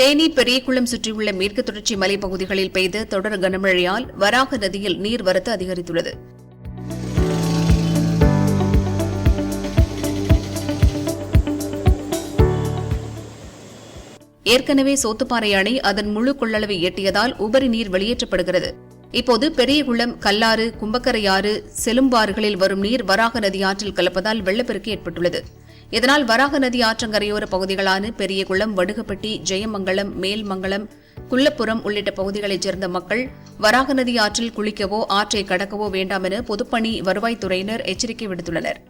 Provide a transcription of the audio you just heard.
தேனி பெரியகுளம் சுற்றியுள்ள மேற்கு தொடர்ச்சி மலைப்பகுதிகளில் பெய்த தொடர் கனமழையால் வராக நதியில் நீர்வரத்து அதிகரித்துள்ளது. ஏற்கனவே சோத்துப்பாறை அணை அதன் முழு கொள்ளளவை எட்டியதால் உபரி நீர் வெளியேற்றப்படுகிறது. இப்போது பெரியகுளம் கல்லாறு கும்பக்கரையாறு செலும்பாறுகளில் வரும் நீர் வராக நதி ஆற்றில் கலப்பதால் வெள்ளப்பெருக்கு ஏற்பட்டுள்ளது. இதனால் வராக நதி ஆற்றங்கரையோர பகுதிகளான பெரியகுளம் வடுகப்பட்டி ஜெயமங்கலம் மேல்மங்கலம் குள்ளப்புறம் உள்ளிட்ட பகுதிகளைச் சேர்ந்த மக்கள் வராக நதி ஆற்றில் குளிக்கவோ ஆற்றை கடக்கவோ வேண்டாம் என பொதுப்பணி வருவாய்த்துறையினர் எச்சரிக்கை விடுத்துள்ளனர்.